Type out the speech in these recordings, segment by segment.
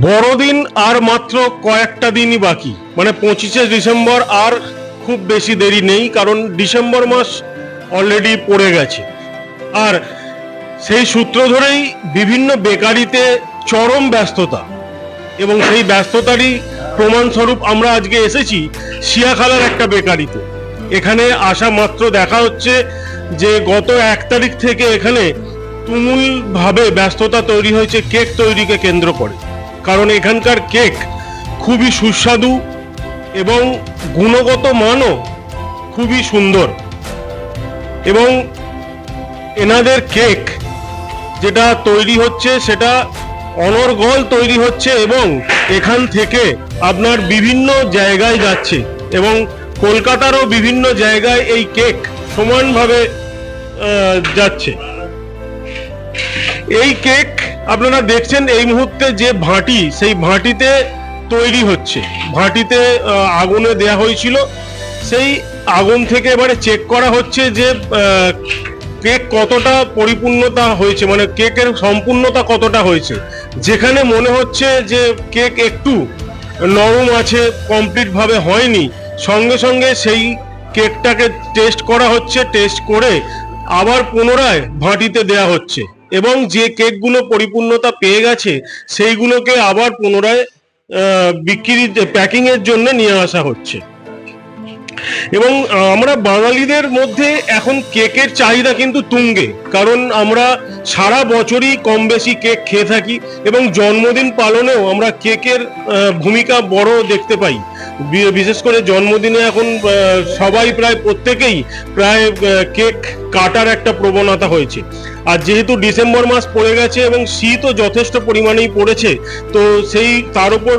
বড়দিন আর মাত্র কয়েকটা দিনই বাকি। মানে পঁচিশে ডিসেম্বর আর খুব বেশি দেরি নেই, কারণ ডিসেম্বর মাস অলরেডি পড়ে গেছে। আর সেই সূত্র ধরেই বিভিন্ন বেকারিতে চরম ব্যস্ততা। এবং সেই ব্যস্ততারই প্রমাণস্বরূপ আমরা আজকে এসেছি শিয়াখালার একটা বেকারিতে। এখানে আসা মাত্র দেখা হচ্ছে যে গত এক তারিখ থেকে এখানে তুমুলভাবে ব্যস্ততা তৈরি হয়েছে, কেক তৈরিকে কেন্দ্র করে। কারণ এখানকার কেক খুবই সুস্বাদু এবং গুণগত মানও খুবই সুন্দর। এবং এনাদের কেক যেটা তৈরি হচ্ছে সেটা অনর্গল তৈরি হচ্ছে এবং এখান থেকে আপনার বিভিন্ন জায়গায় যাচ্ছে এবং কলকাতারও বিভিন্ন জায়গায় এই কেক সমানভাবে যাচ্ছে। এই কেক আপনারা দেখছেন এই মুহূর্তে যে ভাঁটি, সেই ভাঁটিতে তৈরি হচ্ছে। ভাঁটিতে আগুনে দেয়া হয়েছিল। সেই আগুন থেকে এবারে চেক করা হচ্ছে যে কেক কতটা পরিপূর্ণতা হয়েছে মানে কেকের সম্পূর্ণতা কতটা হয়েছে। যেখানে মনে হচ্ছে যে কেক একটু নরম আছে কমপ্লিটভাবে হয়নি। সঙ্গে সঙ্গে সেই কেকটাকে টেস্ট করা হচ্ছে টেস্ট করে আবার পুনরায় ভাঁটিতে দেয়া হচ্ছে। এবং যে কেকগুলো পরিপূর্ণতা পেয়ে গেছে সেইগুলোকে আবার পুনরায় আহ, বিক্রির প্যাকিং এর জন্য নিয়ে আসা হচ্ছে। এবং আমরা বাঙালিদের মধ্যে এখন কেকের চাহিদা কিন্তু তুঙ্গে কারণ আমরা সারা বছরই কম বেশি কেক খেয়ে থাকি এবং জন্মদিন পালনেও আমরা কেকের ভূমিকা বড় দেখতে পাই। বিশেষ করে জন্মদিনে এখন সবাই প্রায় প্রত্যেকেই প্রায় কেক কাটার একটা প্রবণতা হয়েছে। আর যেহেতু ডিসেম্বর মাস পড়ে গেছে এবং শীতও যথেষ্ট পরিমাণেই পড়েছে, তো সেই, তার উপর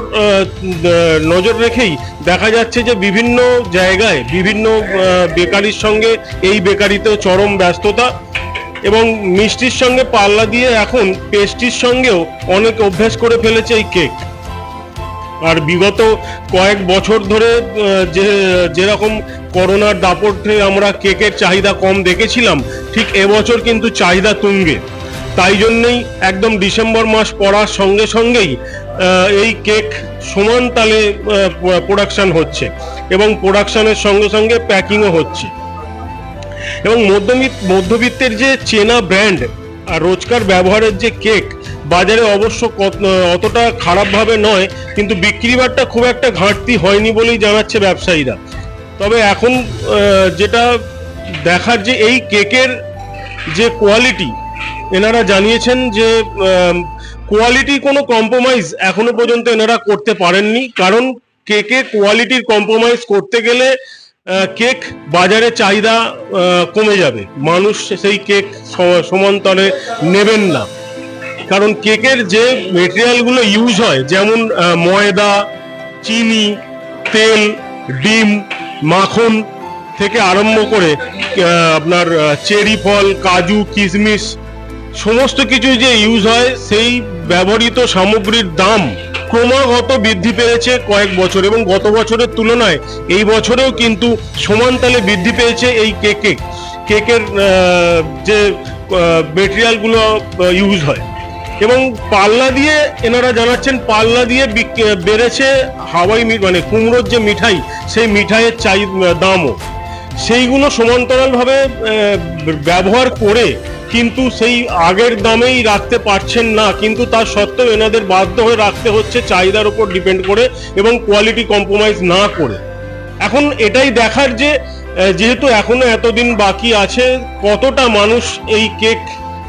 নজর রেখেই দেখা যাচ্ছে যে বিভিন্ন জায়গায়, বিভিন্ন বেকারির সঙ্গে এই বেকারিতেও চরম ব্যস্ততা এবং মিষ্টির সঙ্গে পাল্লা দিয়ে এখন পেস্ট্রির সঙ্গেও অনেক অভ্যেস করে ফেলেছে এই কেক। আর বিগত কয়েক বছর ধরে যে, যেরকম করোনার দাপটে আমরা কেকের চাহিদা কম দেখেছিলাম, ঠিক এবছর কিন্তু চাহিদা তুঙ্গে। তাই জন্যই একদম ডিসেম্বর মাস পড়ার সঙ্গে সঙ্গেই এই কেক সমান তালে প্রোডাকশান হচ্ছে এবং প্রোডাকশানের সঙ্গে সঙ্গে প্যাকিংও হচ্ছে। এবং মধ্যবিত্ত, মধ্যবিত্তের যে চেনা ব্র্যান্ড আর রোজকার ব্যবহারের যে কেক বাজারে অবশ্য অতটা খারাপভাবে নয়, কিন্তু বিক্রি বাট্টা খুব একটা ঘাটতি হয়নি বলেই জানাচ্ছে ব্যবসায়ীরা। তবে এখন যেটা দেখার যে এই কেকের যে কোয়ালিটি এনারা জানিয়েছেন যে কোয়ালিটি কোনো কম্প্রোমাইজ এখনও পর্যন্ত এনারা করতে পারেননি, কারণ কেকে কোয়ালিটির কম্প্রোমাইজ করতে গেলে কেক বাজারে চাহিদা কমে যাবে। মানুষ সেই কেক সমান্তরে নেবেন না। কারণ কেকের যে মেটেরিয়ালগুলো ইউজ হয়, যেমন ময়দা, চিনি, তেল, ডিম, মাখন থেকে আরম্ভ করে আপনার চেরি ফল, কাজু, কিশমিশ, সমস্ত কিছু যে ইউজ হয়, সেই ব্যবহৃত সামগ্রীর দাম ক্রমাগত বৃদ্ধি পেয়েছে কয়েক বছর এবং গত বছরের তুলনায় এই বছরেও কিন্তু সমান তালে বৃদ্ধি পেয়েছে এই কেকে। কেকের যে মেটেরিয়ালগুলো ইউজ হয়। এবং পাল্লা দিয়ে এনারা জানাচ্ছেন, পাল্লা দিয়ে বেড়েছে হাওয়াই মানে কুমড়োর যে মিঠাই, সেই মিঠাইয়ের চাই দামও। সেইগুলো সমান্তরালভাবে ব্যবহার করে কিন্তু সেই আগের দামেই রাখতে পারছেন না। কিন্তু তার সত্ত্বেও এনাদের বাধ্য হয়ে রাখতে হচ্ছে চাহিদার উপর ডিপেন্ড করে এবং কোয়ালিটি কম্প্রোমাইজ না করে। এখন এটাই দেখার যে যেহেতু এখনও এতদিন বাকি আছে, কতটা মানুষ এই কেক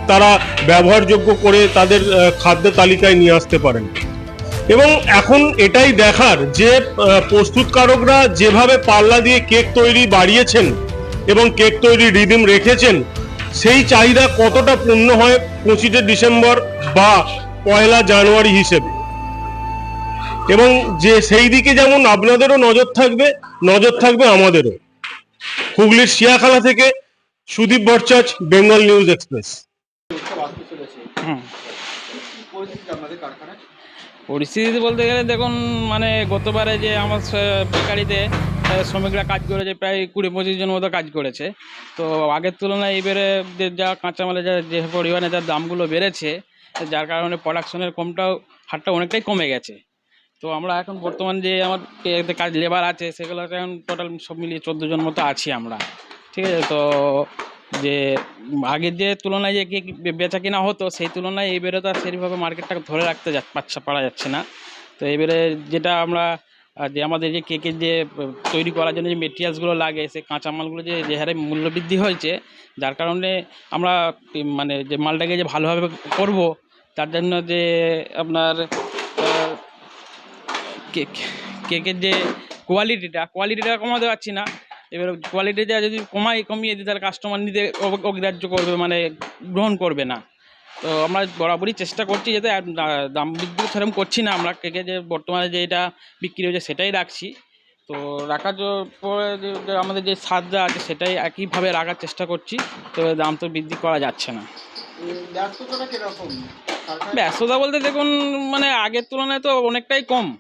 তারা ব্যবহারযোগ্য করে তাদের খাদ্য তালিকায় নিয়ে আসতে পারেন। এবং এখন এটাই দেখার যে প্রস্তুতকারকরা যেভাবে পাল্লা দিয়ে কেক তৈরি বাড়িয়েছেন এবং কেক তৈরি রিদিম রেখেছেন, সেই চাহিদা কতটা পূর্ণ হয় পঁচিশে ডিসেম্বর বা পয়লা জানুয়ারি হিসেবে? এবং যে, সেই দিকে যেমন আপনাদেরও নজর থাকবে নজর থাকবে আমাদেরও। হুগলির শিয়াখালা থেকে Sudip Bhattacharya, Bengal news express. পরিস্থিতি বলতে গেলে দেখুন মানে গতবারে যে আমার বেকারিতে শ্রমিকরা কাজ করেছে প্রায় কুড়ি পঁচিশ জন মতো কাজ করেছে। তো আগের তুলনায় এবারে যা কাঁচামালের যা যে পরিমাণে যার দামগুলো বেড়েছে যার কারণে প্রোডাকশনের কমটাও হারটা অনেকটাই কমে গেছে। তো আমরা এখন বর্তমান যে আমার কাজ লেবার আছে সেগুলো এখন টোটাল সব মিলিয়ে চোদ্দ জন মতো আছি আমরা। ঠিক আছে? তো যে আগের যে তুলনায় যে বেচা কেনা হতো, সেই তুলনায় এবারে তো আর সেইভাবে মার্কেটটাকে ধরে রাখতে পারছে পারা যাচ্ছে না। তো এবারে যেটা আমরা যে আমাদের যে কেকের যে তৈরি করার জন্য যে মেটেরিয়ালসগুলো লাগে, সে কাঁচামালগুলো যে যে হারে মূল্য বৃদ্ধি হয়েছে, যার কারণে আমরা মানে যে মালটাকে যে ভালোভাবে করব, তার জন্য যে আপনার কেক কেকের যে কোয়ালিটিটা কোয়ালিটিটা কমাতে পারছি না। এবার কোয়ালিটিটা যদি কমাই কমিয়ে দিই তাহলে কাস্টমার নিতে অগ্রাহ্য করবে মানে গ্রহণ করবে না। তো আমরা বরাবরই চেষ্টা করছি যাতে দাম বৃদ্ধি সেরকম করছি না আমরা। কেকে যে বর্তমানে যে এটা বিক্রি হয়েছে সেটাই রাখছি। তো রাখার পরে যে- যে আমাদের যে স্বাদটা আছে সেটাই একইভাবে রাখার চেষ্টা করছি। তো দাম তো বৃদ্ধি করা যাচ্ছে না। ব্যস্ততা বলতে দেখুন মানে আগের তুলনায় তো অনেকটাই কম।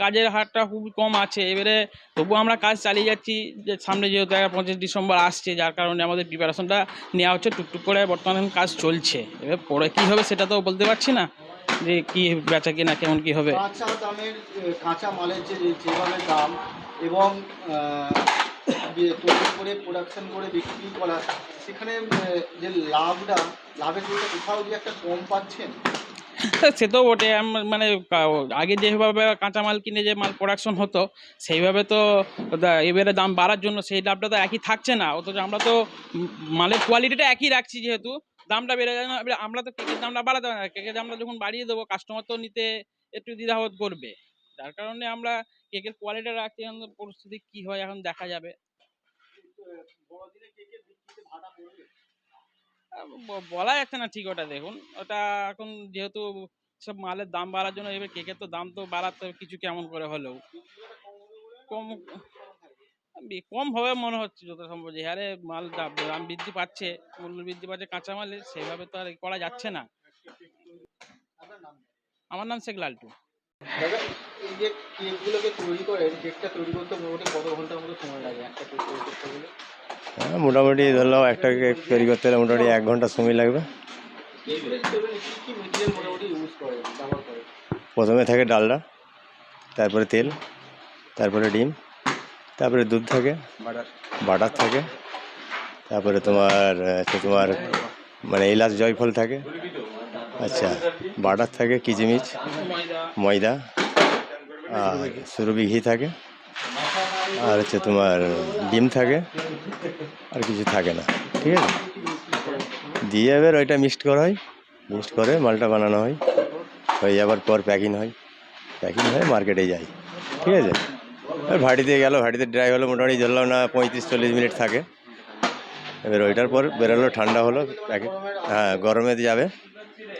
কাজের হারটা খুবই কম আছে। এবারে তবুও আমরা কাজ চালিয়ে যাচ্ছি। যে সামনে যেহেতু পঁচিশ ডিসেম্বর আসছে, যার কারণে আমাদের প্রিপারেশনটা নেওয়া হচ্ছে। টুকটুক করে বর্তমানে কাজ চলছে। এবার পরে কী হবে সেটা তো বলতে পারছি না, যে কী বেচা কিনা, কেমন কী হবে। কাঁচা দামের, কাঁচা মালের যে যেভাবে দাম এবং তৈরি করে প্রোডাকশন করে বিক্রি করা, সেখানে যে লাভটা, লাভের দিকটা কোথাও গিয়ে একটা কম পাচ্ছেন? সে তো বটে। মানে আগে যেভাবে কাঁচামাল কিনে যে মাল প্রোডাকশন হতো, সেইভাবে তো এবারে দাম বাড়ার জন্য সেই লাভটা তো একই থাকছে না। অথচ আমরা তো মালের কোয়ালিটিটা একই রাখছি যেহেতু, দামটা বেড়ে যায় না। আমরা তো কেকের দামটা বাড়াতে না। কেকের দামটা যখন বাড়িয়ে দেবো কাস্টমার তো নিতে একটু দ্বিধাবোধ করবে। যার কারণে আমরা কেকের কোয়ালিটি রাখছি, এখন পরিস্থিতি কী হয়, এখন দেখা যাবে। বলা যাচ্ছে না ঠিক ওটা দেখুন। ওটা এখন যেহেতু সব মালের দাম বাড়ার জন্য এবার কেকের তো দাম তো বাড়াতে হবে, কিছু কেমন করে হলেও। কম কম হবে মনে হচ্ছে যত সম্ভব যে হারে মাল দাম বৃদ্ধি পাচ্ছে, মূল্য বৃদ্ধি পাচ্ছে কাঁচামালের সেভাবে তো আর করা যাচ্ছে না। আমার নাম শেখ লালটু। এই যে কেকগুলোকে তৈরি করেন, কেকটা তৈরি করতে মোটামুটি কত ঘণ্টার মতো সময় লাগে? একটা কেক তৈরি করতে গেলে? মোটামুটি ধরলাম একটা কেক তৈরি করতে হলে মোটামুটি এক ঘণ্টা সময় লাগবে। প্রথমে থাকে ডালডা, তারপরে তেল, তারপরে ডিম, তারপরে দুধ থাকে, বাটার থাকে, তারপরে তোমার, হচ্ছে তোমার মানে এলাচ জয়ফল থাকে আচ্ছা বাটার থাকে, কিচমিচ, ময়দা, আর সুরবি ঘি থাকে। আর হচ্ছে তোমার ডিম থাকে, আর কিছু থাকে না, ঠিক আছে? দিয়ে এবার ওইটা মিক্সড করা হয়, মিক্সড করে মালটা বানানো হয়, হয়ে যাবার পর প্যাকিং হয়, প্যাকিং হয়ে মার্কেটে যাই ঠিক আছে? আর ভাটিতে গেল, ভাটিতে ড্রাই হলো মোটামুটি ধরলাম না পঁয়ত্রিশ চল্লিশ মিনিট থাকে। এবার ওইটার পর বেরোলো, ঠান্ডা হলো প্যাকেট হ্যাঁ গরমে যাবে,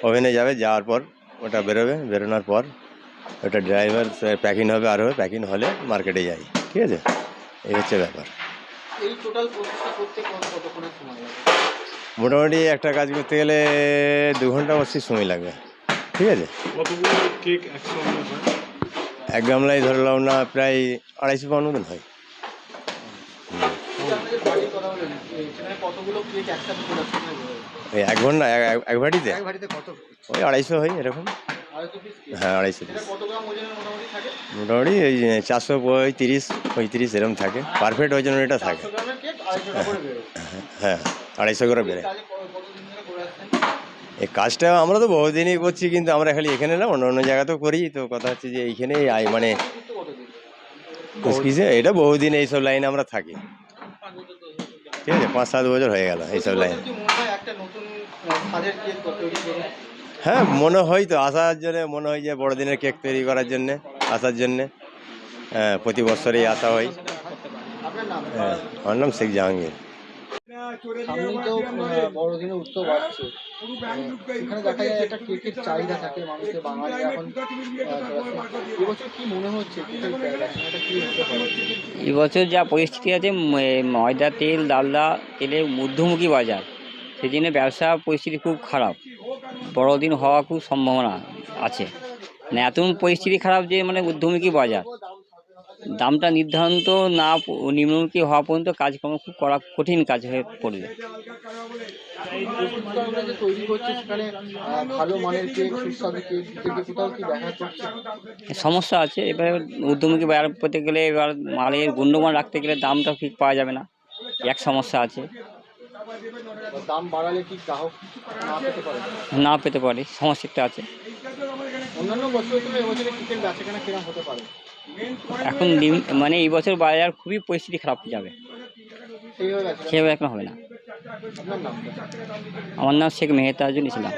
ওভেনে যাবে, যাওয়ার পর ওটা বেরোবে, বেরোনোর পর ওটা ড্রাইভার প্যাকিং হবে, আর হবে, প্যাকিং হলে মার্কেটে যায়। ঠিক আছে? এই হচ্ছে ব্যাপার। এই টোটাল প্রসেসটা করতে কত কতক্ষণের সময় লাগে? মোটামুটি একটা কাজ করতে গেলে দু ঘণ্টা অবশ্যই সময় লাগবে। ঠিক আছে? এক গামলায় ধরলাম না প্রায় আড়াইশো পাউন্ড মতন হয়। এক ঘণ্টা এক- ভাটিতে? ওই আড়াইশো হয় এরকম। হ্যাঁ আড়াইশো ওজনের মোটামুটি ওই চারশো পঁয়ত্রিশ পঁয়ত্রিশ এরকম থাকে। পারফেক্ট ওই জন্য এটা থাকে। হ্যাঁ আড়াইশো করে বেড়ে এই কাজটা আমরা তো বহুদিনই করছি কিন্তু আমরা খালি এখানে না অন্য অন্য জায়গাতেও করি। তো কথা হচ্ছে যে এইখানে মানে কিসে? এটা বহুদিন এইসব লাইনে আমরা থাকি। ঠিক আছে পাঁচ সাত বছর হয়ে গেল এইসব লাইন। হয় মনে হয় তো আসার জন্য মনে হয় যে বড়দিনের কেক তৈরি করার জন্যে আসার জন্যে হ্যাঁ প্রতি বছরই আসা হয়। হ্যাঁ আমার নাম শেখ জাহাঙ্গীর। সামনেই তো বড়দিনের উৎসব আসছে। এখানে দেখা যায় একটা কেকের চাহিদা থাকে মানুষের বাঙালি। এখন এবছর কি মনে হচ্ছে যা পরিস্থিতি আছে ময়দা তেল ডালদা তেলের মধ্যমুখী বাজার। জন্য ব্যবসা পরিস্থিতি খুব খারাপ। বড়দিন হওয়া খুব সম্ভাবনা আছে। মানে এত পরিস্থিতি খারাপ যে মানে মধ্যমুখী বাজার? দামটা নির্ধারণ তো না নিম্নমুখী হওয়া পর্যন্ত কাজকর্ম খুব করা কঠিন কাজ হয়ে পড়বে। সমস্যা আছে, এবারে ঊর্ধ্বমুখী বাজার পেতে গেলে এবার মালের গুণমান রাখতে গেলে দামটা ঠিক পাওয়া যাবে না। এক সমস্যা আছে। দাম বাড়ালে কি গ্রাহক না পেতে পারে? না পেতে পারে সমস্যাটা আছে। অন্যান্য বছর তুলনায় এবছরে কেকের বেচাকেনা কিরম হতে পারে? এখন মানে এই বছর বাজার খুবই পরিস্থিতি খারাপ যাবে। সেভাবে এখন হবে না। আমার নাম শেখ মেহতাজুল ইসলাম।